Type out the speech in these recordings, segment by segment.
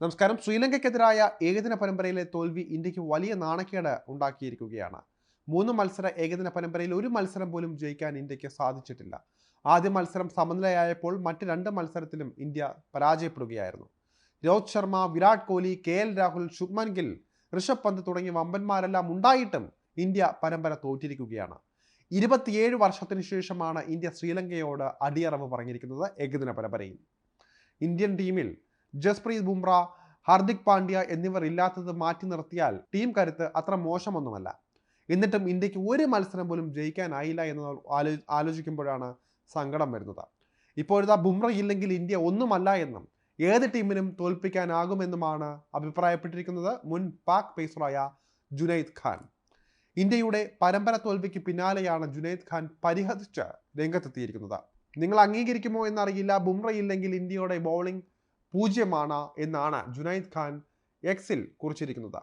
നമസ്കാരം. ശ്രീലങ്കയ്ക്കെതിരായ ഏകദിന പരമ്പരയിലെ തോൽവി ഇന്ത്യയ്ക്ക് വലിയ നാണക്കേട് ഉണ്ടാക്കിയിരിക്കുകയാണ്. മൂന്ന് മത്സര ഏകദിന പരമ്പരയിൽ ഒരു മത്സരം പോലും ജയിക്കാൻ ഇന്ത്യയ്ക്ക് സാധിച്ചിട്ടില്ല. ആദ്യ മത്സരം സമനിലയായപ്പോൾ മറ്റ് രണ്ട് മത്സരത്തിലും ഇന്ത്യ പരാജയപ്പെടുകയായിരുന്നു. രോഹിത് ശർമ്മ വിരാട് കോഹ്ലി കെ എൽ രാഹുൽ ശുഭ്മൻ ഗിൽ ഋഷഭ് പന്ത് തുടങ്ങിയ വമ്പന്മാരെല്ലാം ഉണ്ടായിട്ടും ഇന്ത്യ പരമ്പര തോറ്റിരിക്കുകയാണ്. ഇരുപത്തിയേഴ് വർഷത്തിന് ശേഷമാണ് ഇന്ത്യ ശ്രീലങ്കയോട് അടിയറവ് പറഞ്ഞിരിക്കുന്നത് ഏകദിന പരമ്പരയിൽ. ഇന്ത്യൻ ടീമിൽ ജസ്പ്രീത് ബുംറ ഹാർദിക് പാണ്ഡ്യ എന്നിവർ ഇല്ലാത്തത് മാറ്റി നിർത്തിയാൽ ടീം കരുത്ത് അത്ര മോശമൊന്നുമല്ല. എന്നിട്ടും ഇന്ത്യയ്ക്ക് ഒരു മത്സരം പോലും ജയിക്കാനായില്ല എന്ന് ആലോ ആലോചിക്കുമ്പോഴാണ് സങ്കടം വരുന്നത്. ഇപ്പോഴത്തെ ബുംറ ഇല്ലെങ്കിൽ ഇന്ത്യ ഒന്നുമല്ല എന്നും ഏത് ടീമിനും തോൽപ്പിക്കാനാകുമെന്നുമാണ് അഭിപ്രായപ്പെട്ടിരിക്കുന്നത് മുൻ പാക് പേസറായ ജുനൈദ് ഖാൻ. ഇന്ത്യയുടെ പരമ്പര തോൽവിക്ക് പിന്നാലെയാണ് ജുനൈദ് ഖാൻ പരിഹസിച്ച് രംഗത്തെത്തിയിരിക്കുന്നത്. നിങ്ങൾ അംഗീകരിക്കുമോ എന്നറിയില്ല ബുംറ ഇല്ലെങ്കിൽ ഇന്ത്യയുടെ ബൗളിംഗ് പൂജ്യമാണ് എന്നാണ് ജുനൈദ് ഖാൻ എക്സിൽ കുറിച്ചിരിക്കുന്നത്.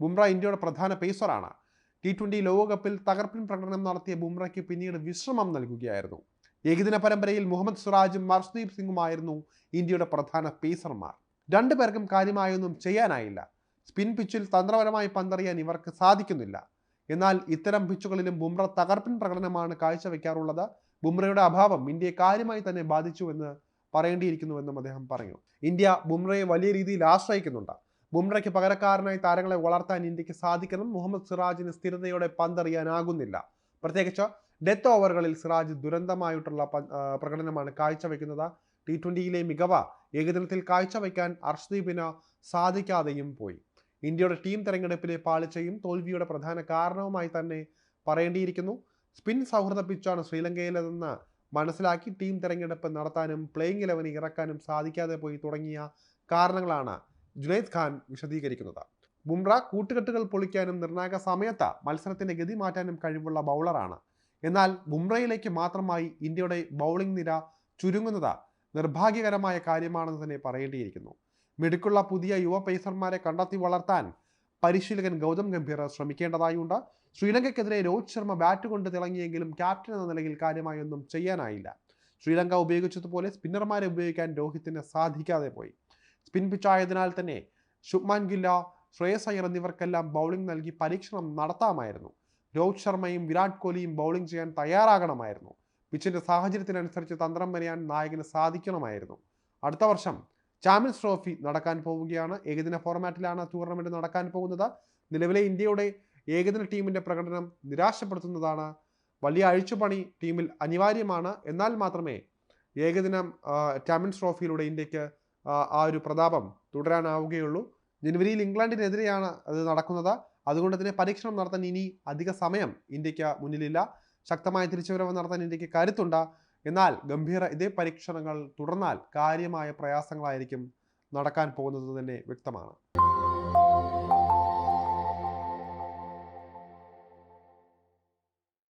ബുംറ ഇന്ത്യയുടെ പ്രധാന പേസറാണ് ടി ട്വന്റി ലോകകപ്പിൽ തകർപ്പൻ പ്രകടനം നടത്തിയ ബുംറയ്ക്ക് പിന്നീട് വിശ്രമം നൽകുകയായിരുന്നു. ഏകദിന പരമ്പരയിൽ മുഹമ്മദ് സുറാജും മർസ്ദീപ് സിംഗുമായിരുന്നു ഇന്ത്യയുടെ പ്രധാന പേസർമാർ രണ്ടുപേർക്കും കാര്യമായൊന്നും ചെയ്യാനായില്ല. സ്പിൻ പിച്ചിൽ തന്ത്രപരമായി പന്തറിയാൻ ഇവർക്ക് സാധിക്കുന്നില്ല. എന്നാൽ ഇത്തരം പിച്ചുകളിലും ബുംറ തകർപ്പൻ പ്രകടനമാണ് കാഴ്ചവെക്കാറുള്ളത്. ബുംറയുടെ അഭാവം ഇന്ത്യയെ കാര്യമായി തന്നെ ബാധിച്ചുവെന്ന് പറയേണ്ടിയിരിക്കുന്നുവെന്നും അദ്ദേഹം പറഞ്ഞു. ഇന്ത്യ ബുംറയെ വലിയ രീതിയിൽ ആശ്രയിക്കുന്നുണ്ട്. ബുംറയ്ക്ക് പകരക്കാരനായി താരങ്ങളെ വളർത്താൻ ഇന്ത്യയ്ക്ക് സാധിക്കണം. മുഹമ്മദ് സിറാജിന് സ്ഥിരതയോടെ പന്തറിയാനാകുന്നില്ല. പ്രത്യേകിച്ച് ഡെത്ത് ഓവറുകളിൽ സിറാജ് ദുരന്തമായിട്ടുള്ള പ്രകടനമാണ് കാഴ്ചവെക്കുന്നത്. ടി ട്വന്റിയിലെ മികവ ഏകദിനത്തിൽ കാഴ്ചവെക്കാൻ അർഷ്ദീപിന് സാധിക്കാതെയും പോയി. ഇന്ത്യയുടെ ടീം തെരഞ്ഞെടുപ്പിലെ പാളിച്ചയും തോൽവിയുടെ പ്രധാന കാരണവുമായി തന്നെ പറയേണ്ടിയിരിക്കുന്നു. സ്പിൻ സൗഹൃദ പിച്ചാണ് ശ്രീലങ്കയിലെന്ന് മനസ്സിലാക്കി ടീം തിരഞ്ഞെടുപ്പ് നടത്താനും പ്ലേയിങ് ഇലവന് ഇറക്കാനും സാധിക്കാതെ പോയി തുടങ്ങിയ കാരണങ്ങളാണ് ജുനൈദ് ഖാൻ വിശദീകരിക്കുന്നത്. ബുംറ കൂട്ടുകെട്ടുകൾ പൊളിക്കാനും നിർണായക സമയത്ത് മത്സരത്തിന്റെ ഗതി മാറ്റാനും കഴിവുള്ള ബൗളറാണ് എന്നാൽ ബുംറയിലേക്ക് മാത്രമായി ഇന്ത്യയുടെ ബൗളിംഗ് നിര ചുരുങ്ങുന്നത് നിർഭാഗ്യകരമായ കാര്യമാണെന്ന് തന്നെ പറയേണ്ടിയിരിക്കുന്നു. മിടുക്കുള്ള പുതിയ യുവ പേസർമാരെ കണ്ടെത്തി വളർത്താൻ പരിശീലകൻ ഗൗതം ഗംഭീർ ശ്രമിക്കേണ്ടതായുണ്ട്. ശ്രീലങ്കയ്ക്കെതിരെ രോഹിത് ശർമ്മ ബാറ്റ് കൊണ്ട് തിളങ്ങിയെങ്കിലും ക്യാപ്റ്റൻ എന്ന നിലയിൽ കാര്യമായൊന്നും ചെയ്യാനായില്ല. ശ്രീലങ്ക ഉപയോഗിച്ചതുപോലെ സ്പിന്നർമാരെ ഉപയോഗിക്കാൻ രോഹിത്തിന് സാധിക്കാതെ പോയി. സ്പിൻ പിച്ചായതിനാൽ തന്നെ ശുഭ്മാൻ ഗില്ല ശ്രേയസ് അയ്യർ എന്നിവർക്കെല്ലാം ബൗളിംഗ് നൽകി പരീക്ഷണം നടത്താമായിരുന്നു. രോഹിത് ശർമ്മയും വിരാട് കോഹ്ലിയും ബൗളിംഗ് ചെയ്യാൻ തയ്യാറാകണമായിരുന്നു. പിച്ചിന്റെ സാഹചര്യത്തിനനുസരിച്ച് തന്ത്രം മെനയാൻ നായകന് സാധിക്കണമായിരുന്നു. അടുത്ത വർഷം ചാമ്പ്യൻസ് ട്രോഫി നടക്കാൻ പോവുകയാണ്. ഏകദിന ഫോർമാറ്റിലാണ് ടൂർണമെന്റ് നടക്കാൻ പോകുന്നത്. നിലവിലെ ഇന്ത്യയുടെ ഏകദിന ടീമിന്റെ പ്രകടനം നിരാശപ്പെടുത്തുന്നതാണ്. വലിയ അഴിച്ചുപണി ടീമിൽ അനിവാര്യമാണ്. എന്നാൽ മാത്രമേ ഏകദിനം ചാമ്പ്യൻസ് ട്രോഫിയിലൂടെ ഇന്ത്യയ്ക്ക് ആ ഒരു പ്രതാപം തുടരാനാവുകയുള്ളൂ. ജനുവരിയിൽ ഇംഗ്ലണ്ടിനെതിരെയാണ് അത് നടക്കുന്നത്. അതുകൊണ്ട് തന്നെ പരീക്ഷണം നടത്താൻ ഇനി അധിക സമയം ഇന്ത്യയ്ക്ക് മുന്നിലില്ല. ശക്തമായ തിരിച്ചുവരവ് നടത്താൻ ഇന്ത്യയ്ക്ക് കരുത്തുണ്ട്. എന്നാൽ ഗംഭീര ഇതേ പരീക്ഷണങ്ങൾ തുടർന്നാൽ കാര്യമായ പ്രയാസങ്ങളായിരിക്കും നടക്കാൻ പോകുന്നത് തന്നെ വ്യക്തമാണ്.